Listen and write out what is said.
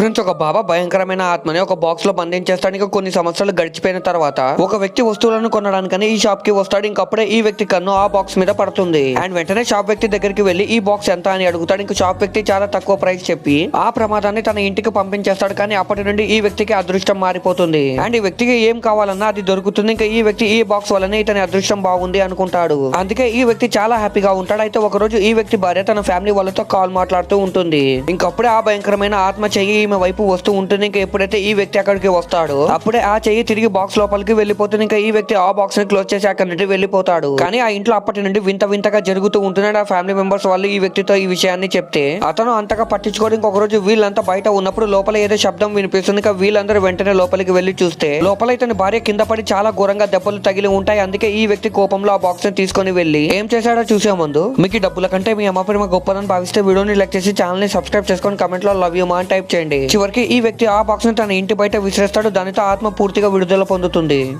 Friends ఒక బాబా భయంకరమైన ఆత్మని ఒక బాక్స్లో బంధించేస్తానికి కొన్ని సంవత్సరాలు గడిచిపోయిన తర్వాత ఒక వ్యక్తి వస్తువులను కొనడానికని ఈ షాప్కి వస్తాడు. ఇంకప్పుడే ఈ వ్యక్తి కన్ను ఆ బాక్స్ మీద పడుతుంది. అండ్ వెంటనే షాప్ వ్యక్తి దగ్గరికి వెళ్ళి ఈ బాక్స్ ఎంత? అని అడుగుతాడు. ఇంక షాప్ వ్యక్తి చాలా తక్కువ ప్రైస్ చెప్పి ఆ ప్రమాదాన్ని తన ఇంటికి పంపించేస్తాడు. కానీ అప్పటి నుండి ఈ వ్యక్తికి అదృష్టం మారిపోతుంది. అండ్ ఈ వ్యక్తికి ఏం కావాలన్నా అది దొరుకుతుంది. ఇంకా ఈ వ్యక్తి ఈ బాక్స్ వల్లనే ఇతని అదృష్టం బాగుంది అనుకుంటాడు. అందుకే ఈ వ్యక్తి చాలా హ్యాపీగా ఉంటాడు. అయితే ఒక రోజు ఈ వ్యక్తి భార్య తన ఫ్యామిలీ వాళ్ళతో కాల్ మాట్లాడుతూ ఉంటుంది. ఇంకప్పుడే ఆ భయంకరమైన ఆత్మ చెయ్యి ఈమె వైపు వస్తూ ఉంటుంది ఇంకా ఎప్పుడైతే ఈ వ్యక్తి అక్కడికి వస్తాడు అప్పుడే ఆ చెయ్యి తిరిగి బాక్స్ లోపలికి వెళ్ళిపోతుంది ఇంకా ఈ వ్యక్తి ఆ బాక్స్ని క్లోజ్ చేసి అక్కడి నుండి వెళ్ళిపోతాడు. కానీ ఆ ఇంట్లో అప్పటి నుండి వింత వింతగా జరుగుతూ ఉంటున్నాడు ఆ ఫ్యామిలీ మెంబర్స్ వాళ్ళు ఈ వ్యక్తితో ఈ విషయాన్ని చెప్తే అతను అంతగా పట్టించుకోవడానికి ఒక రోజు వీళ్ళంతా బయట ఉన్నప్పుడు లోపల ఏదో శబ్దం వినిపిస్తుంది. ఇంకా వీళ్ళందరూ వెంటనే లోపలికి వెళ్ళి చూస్తే లోపల ఇతని భార్య కింద పడి చాలా ఘోరంగా దెబ్బలు తగిలి ఉంటాయి. అందుకే ఈ వ్యక్తి కోపంలో ఆ బాక్స్ని తీసుకొని వెళ్ళి ఏం చేశాడో చూసే ముందు మీకు డబ్బుల కంటే మీ అమ్మ ప్రేమ గొప్పదని భావిస్తే వీడియోని లైక్ చేసి ఛానల్ని సబ్స్క్రైబ్ చేసుకొని కమెంట్లో లవ్ యూ మా అని టైప్ చేయండి. చివరికి ఈ వ్యక్తి ఆ బాక్స్ తన ఇంటి బయట విసిరేస్తాడు. దానితో ఆత్మ పూర్తిగా విడుదల పొందుతుంది.